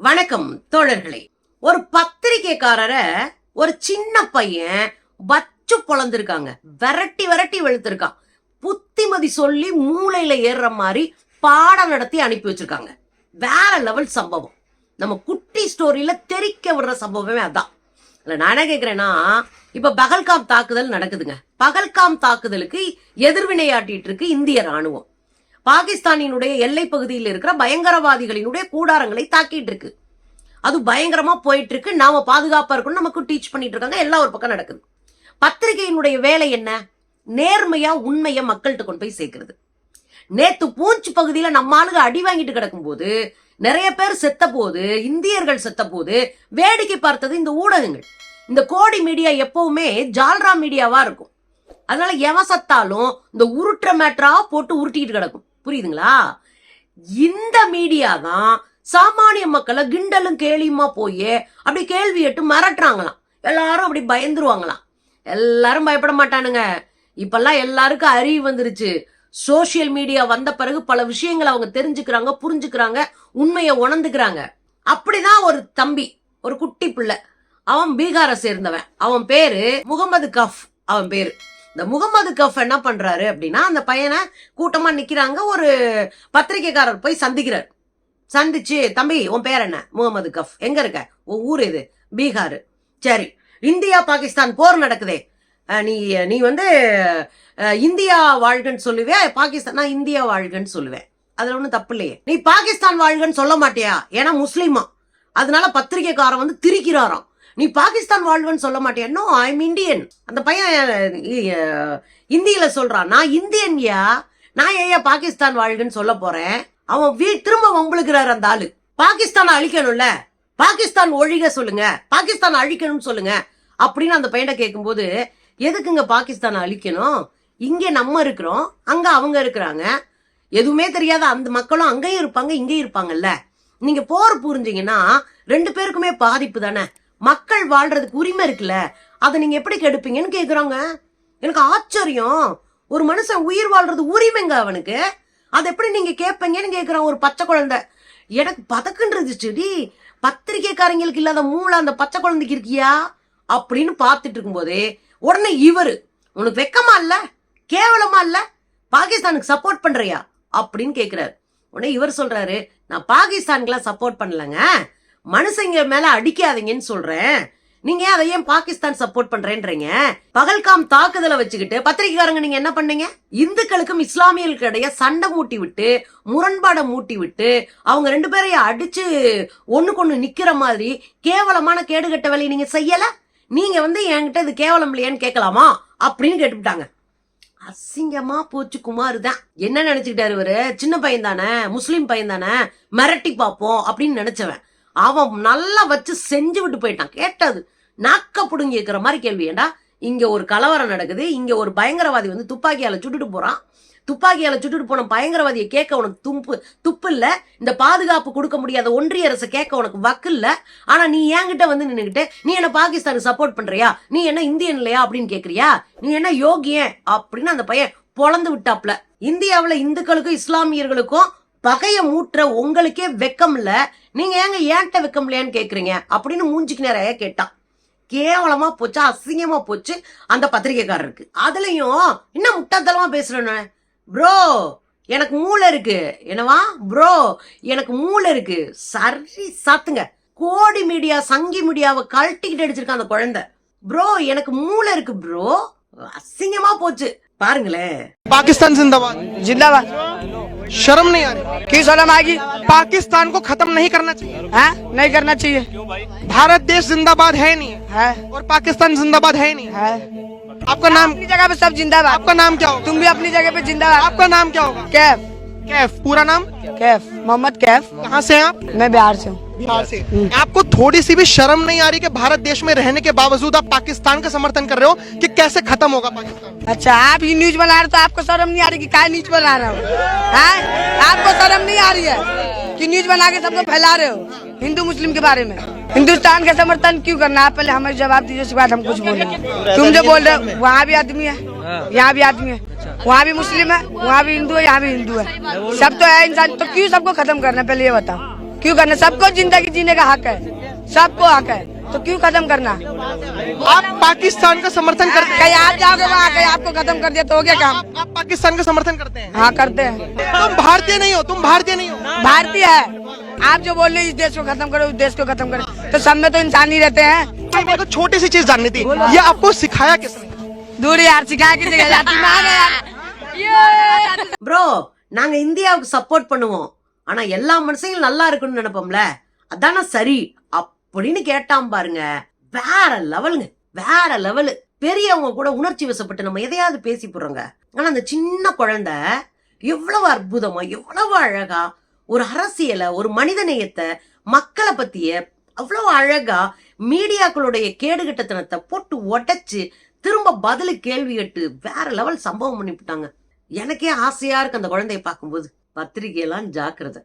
வணக்கம் தோழர்களே. ஒரு பத்திரிக்கைக்காரரை ஒரு சின்ன பையன் வச்சு பொழந்திருக்காங்க. விரட்டி விரட்டி வெளுத்திருக்கான். புத்திமதி சொல்லி மூளையில ஏறுற மாதிரி பாடம் நடத்தி அனுப்பி வச்சிருக்காங்க. வேற லெவல் சம்பவம். நம்ம குட்டி ஸ்டோரியில தெரிக்க விடுற சம்பவமே அதான். இல்ல நான் என்ன கேக்குறேன்னா இப்ப பகல்காம் தாக்குதல் நடக்குதுங்க. பகல்காம் தாக்குதலுக்கு எதிர்வினையாட்டிட்டு இருக்கு இந்திய ராணுவம். பாகிஸ்தானினுடைய எல்லை பகுதியில் இருக்கிற பயங்கரவாதிகளினுடைய கூடாரங்களை தாக்கிட்டு இருக்கு. அது பயங்கரமா போயிட்டு இருக்கு. நாம பாதுகாப்பா இருக்கணும் நமக்கு டீச் பண்ணிட்டு இருக்காங்க. எல்லா ஒரு பக்கம் நடக்குது. பத்திரிகையினுடைய வேலை என்ன? நேர்மையா உண்மையை மக்கள்கிட்ட கொண்டு போய் சேர்க்கிறது. நேத்து பூஞ்ச் பகுதியில நம்ம ஆளுங்க அடி வாங்கிட்டு கிடக்கும்போது நிறைய பேர் செத்த போது இந்தியர்கள் செத்த போது வேடிக்கை பார்த்தது இந்த ஊடகங்கள். இந்த கோடி மீடியா எப்பவுமே ஜால்ரா மீடியாவா இருக்கும். அதனால எவன் சத்தாலும் இந்த உருட்டுற மேட்டரா போட்டு உருட்டிட்டு கிடக்கும். புரியுதுங்களா? இந்த மீடியா தான் சாமானிய மக்களை கிண்டலும் கேலியுமா போய் அப்படி கேள்வி எட்டு மிரட்டுறாங்களாம். எல்லாரும் அப்படி பயந்துருவாங்களாம். எல்லாரும் பயப்பட மாட்டானுங்க. இப்பெல்லாம் எல்லாருக்கும் அறிவு வந்துருச்சு. சோஷியல் மீடியா வந்த பிறகு பல விஷயங்களை அவங்க தெரிஞ்சுக்கிறாங்க புரிஞ்சுக்கிறாங்க உண்மையை உணர்ந்துக்கிறாங்க. அப்படிதான் ஒரு தம்பி ஒரு குட்டி பிள்ளை. அவன் பீகாரை சேர்ந்தவன். அவன் பேரு முகமது கஃப். அவன் பேரு. இந்த முகமது கஃப் என்ன பண்றாரு அப்படின்னா அந்த பையனை கூட்டமா நிக்கிறாங்க. ஒரு பத்திரிக்கைக்காரர் போய் சந்திக்கிறார். சந்திச்சு தம்பி உன் பேர் என்ன? முகமது கஃப். எங்க இருக்க? உன் ஊர் இது பீகார். சரி. இந்தியா பாகிஸ்தான் போர் நடக்குதே. நீ நீ வந்து இந்தியா வாழ்கன்னு சொல்லுவே பாகிஸ்தான் நான் இந்தியா வாழ்கன்னு சொல்லுவேன். அதுல ஒன்றும் தப்பு இல்லையே. நீ பாகிஸ்தான் வாழ்கன்னு சொல்ல மாட்டியா? ஏன்னா முஸ்லீமா. அதனால பத்திரிக்கைக்காரன் வந்து திரிக்கிறாராம். நீ பாகிஸ்தான் வாழ்வன்னு சொல்ல மாட்டேன் நோ ஐம் இந்தியன் அந்த பையன் இந்தியில் இந்தியில சொல்றான். நான் இந்தியன் யா? நான் ஏன் பாகிஸ்தான் வாழ்கன்னு சொல்ல போறேன்? அவன் வீ திரும்ப வம்பளுக்கிறாரு அந்த ஆளு. பாகிஸ்தான் அழிக்கணும்ல? பாகிஸ்தான் ஒழிக சொல்லுங்க. பாகிஸ்தான் அழிக்கணும்னு சொல்லுங்க. அப்படின்னு அந்த பையனை கேட்கும்போது எதுக்குங்க பாகிஸ்தானை அழிக்கணும்? இங்கே நம்ம இருக்கிறோம். அங்க அவங்க இருக்கிறாங்க. எதுவுமே தெரியாத அந்த மக்களும் அங்கேயும் இருப்பாங்க இங்கேயும் இருப்பாங்கல்ல? நீங்க போர் புரிஞ்சீங்கன்னா ரெண்டு பேருக்குமே பாதிப்பு தானே? மக்கள் வாழ்றதுக்கு உரிமை இருக்குல்ல? அதை நீங்க எப்படி கெடுப்பீங்கன்னு கேக்குறாங்க. எனக்கு ஆச்சரியம். ஒரு மனுஷன் உயிர் வாழ்றது உரிமைங்க அவனுக்கு. அதை எப்படி நீங்க கேட்பீங்கன்னு கேக்குறான் ஒரு பச்சை குழந்தை. எனக்கு பதக்குன்றது செடி பத்திரிக்கைக்காரங்களுக்கு இல்லாத மூளை அந்த பச்சை குழந்தைக்கு இருக்கியா? அப்படின்னு பார்த்துட்டு இருக்கும்போதே உடனே இவரு உனக்கு வெக்கமா இல்ல? கேவலமா இல்ல? பாகிஸ்தானுக்கு சப்போர்ட் பண்றியா? அப்படின்னு கேக்குறாரு. உடனே இவர் சொல்றாரு நான் பாகிஸ்தானுக்குலாம் சப்போர்ட் பண்ணலங்க. மனுஷங்க மேல அடிக்காதீங்கன்னு சொல்றேன். நீங்க ஏன் அதை ஏன் பாகிஸ்தான் சப்போர்ட் பண்றேன்றீங்க? பகல்காம் தாக்குதலை வச்சுக்கிட்டு பத்திரிக்கைக்காரங்க நீங்க என்ன பண்ணீங்க? இந்துக்களுக்கும் இஸ்லாமியர்களுக்கு இடையே சண்டை மூட்டி விட்டு முரண்பாடை மூட்டி விட்டு அவங்க ரெண்டு பேரையும் அடிச்சு ஒண்ணுக்கு ஒண்ணு நிக்கிற மாதிரி கேவலமான கேடுகட்ட வேலையை நீங்க செய்யல? நீங்க வந்து என்கிட்ட இது கேவலம் இல்லையான்னு கேட்கலாமா? அப்படின்னு கேட்டுவிட்டாங்க. அசிங்கமா போச்சு குமார் தான். என்ன நினைச்சுக்கிட்டாரு இவரு? சின்ன பையன் தானே முஸ்லீம் பையன் தானே மிரட்டி பார்ப்போம் அப்படின்னு நினைச்சவன். அவன் நல்லா வச்சு செஞ்சு விட்டு போயிட்டான். கேட்டது. நாக்க புடுங்கிக்கிற மாதிரி கேள்வி. ஏண்டா? இங்க ஒரு கலவரம் நடக்குது. இங்க ஒரு பயங்கரவாதி வந்து துப்பாக்கியால சுட்டுட்டு போறான். துப்பாக்கியால சுட்டுட்டு போன பயங்கரவாதியை கேட்க உனக்கு தும்பு துப்பு இல்ல. இந்த பாதுகாப்பு கொடுக்க முடியாத ஒன்றிய அரசு கேட்க உனக்கு வக்கு இல்ல. ஆனா நீ என்கிட்ட வந்து நின்னுகிட்டு நீ என்ன பாகிஸ்தானுக்கு சப்போர்ட் பண்றியா? நீ என்ன இந்தியன் இல்லையா? அப்படின்னு கேக்குறியா? நீ என்ன யோகியன்? அப்படின்னு அந்த பையன் பொழந்து விட்டாப்ல. இந்தியாவில் இந்துக்களுக்கும் இஸ்லாமியர்களுக்கும் பகைய மூட்டுற உங்களுக்கே வெக்கம் இல்ல நீங்க ஏங்க ஏன்ட்ட வெக்கம் இல்லையான்னு கேக்குறீங்க? அப்படின்னு மூஞ்சிக்கு நிறைய கேட்டான் கேவலமா போச்சு அசிங்கமா போச்சு அந்த பத்திரிகைக்காரருக்கு. அதுலயும் இன்னும் முட்டாத்தலமா பேசுறேன்னு. ப்ரோ எனக்கு மூளை இருக்கு. என்னவா? ப்ரோ எனக்கு மூளை இருக்கு. சரி சாத்துங்க. கோடி மீடியா சங்கி மீடியாவை கழட்டிக்கிட்டு அடிச்சிருக்கான் அந்த குழந்தை. ப்ரோ எனக்கு மூளை இருக்கு ப்ரோ. அசிங்கமா போச்சு. பாருங்களேன். பாகிஸ்தான் ஜிந்தாபாத் ஜிந்தாபாத். शर्म नहीं आ रही। की शर्म आएगी? पाकिस्तान को खत्म नहीं करना चाहिए। है? नहीं करना चाहिए। भारत देश जिंदाबाद है नहीं। है? और पाकिस्तान जिंदाबाद है नहीं। है? आपका नाम अपनी जगह पे सब जिंदाबाद। आपका नाम क्या हो तुम भी अपनी जगह पे जिंदाबाद। आपका नाम क्या होगा? कैफ कैफ पूरा नाम? कैफ मोहम्मद कैफ। कहाँ से हैं आप? मैं बिहार से हूँ। बिहार से। आपको थोड़ी सी भी शर्म नहीं आ रही कि भारत देश में रहने के बावजूद आप पाकिस्तान का समर्थन कर रहे हो कि कैसे खत्म होगा पाकिस्तान? अच्छा आप ही न्यूज़ बना रहे हो तो आपको शर्म नहीं आ रही कि क्या न्यूज़ बना रहे हो? आपको शर्म नहीं आ रही है कि न्यूज़ बना के सबको फैला रहे हो हिंदू मुस्लिम के बारे में? हिंदुस्तान का समर्थन क्यों करना? आप पहले हमें जवाब दीजिए उसके बाद हम कुछ बोलेंगे। तुम जो बोल रहे हो वहाँ भी आदमी है। यहाँ भी आदमी है। वहाँ भी मुस्लिम है वहाँ भी हिंदू है यहाँ भी हिंदू है। सब तो है इंसान तो क्यों सबको खत्म करना पहले ये बताओ। क्यों करना सबको ज़िंदगी जीने का हक है। सबको हक है। तो क्यों खत्म करना आप पाकिस्तान का समर्थन करते हैं। कहीं आप जाओगे वहाँ कहीं आपको खत्म कर दिया तो हो गया काम। आप, आप पाकिस्तान का समर्थन करते हैं। हाँ करते हैं। तुम भारतीय नहीं हो तुम भारतीय नहीं हो। भारतीय है। आप जो बोल रहे इस देश को खत्म करो उस देश को खत्म करो। तो सब में तो इंसान ही रहते हैं। को छोटी सी चीज़ जाननी थी। ये आपको सिखाया किसने? தூடி அரைச்சு ப்ரோ நாங்க இந்தியாவுக்கு சப்போர்ட் பண்ணுவோம். ஆனா எல்லா மனுஷங்களும் நல்லா இருக்கும்னு நினைப்போம்ல? அதானா சரி. அப்படின்னு கேட்டான் பாருங்க. வேற லெவலுங்க. வேற லெவலு. பெரியவங்க கூட உணர்ச்சி வசப்பட்டு நம்ம எதையாவது பேசி போறோங்க ஆனா அந்த சின்ன குழந்தை எவ்வளவு அற்புதமா எவ்வளவு அழகா ஒரு அரசியலை ஒரு மனிதநேயத்தை மக்களை பத்திய அவ்வளவு அழகா மீடியாக்களுடைய கேடுகட்டத்தனத்தை போட்டு உடைச்சு திரும்ப பதிலு கேள்வி கேட்டு வேற லெவல் சம்பவம் பண்ணிவிட்டாங்க. எனக்கே ஆசையா இருக்கு அந்த குழந்தைய பார்க்கும்போது. பத்திரிகையெல்லாம் ஜாக்கிரதை.